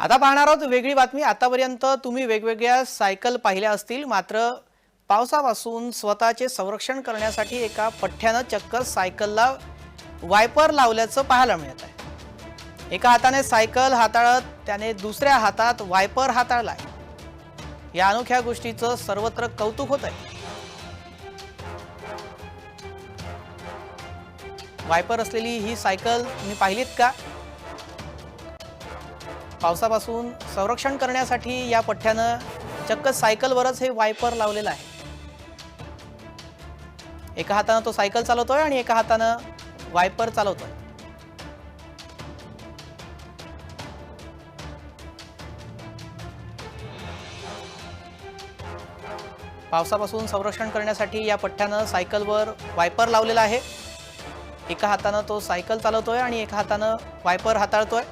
आता पाहणार आहोत वेगळी बातमी. आतापर्यंत तुम्ही वेगवेगळ्या सायकल पाहिल्या असतील. मात्र पावसापासून स्वतःचे संरक्षण करण्यासाठी एका पठ्ठ्यानं चक्क सायकलला वायपर लावल्याचं पाहायला मिळत आहे. एका हाताने सायकल हाताळत त्याने दुसऱ्या हातात वायपर हाताळलाय. या अनोख्या गोष्टीचं सर्वत्र कौतुक होत आहे वायपर असलेली ही सायकल तुम्ही पाहिलीत का? पावसापासून संरक्षण करण्यासाठी या पठ्ठ्यानं चक्क सायकलवरच हे वायपर लावलेलं आहे. एका हातानं तो सायकल चालवतोय आणि एका हातानं वायपर चालवतोय. पावसापासून संरक्षण करण्यासाठी या पठ्ठ्यानं सायकलवर वायपर लावलेला आहे. एका हातानं तो सायकल चालवतोय आणि एका हातानं वायपर हाताळतोय.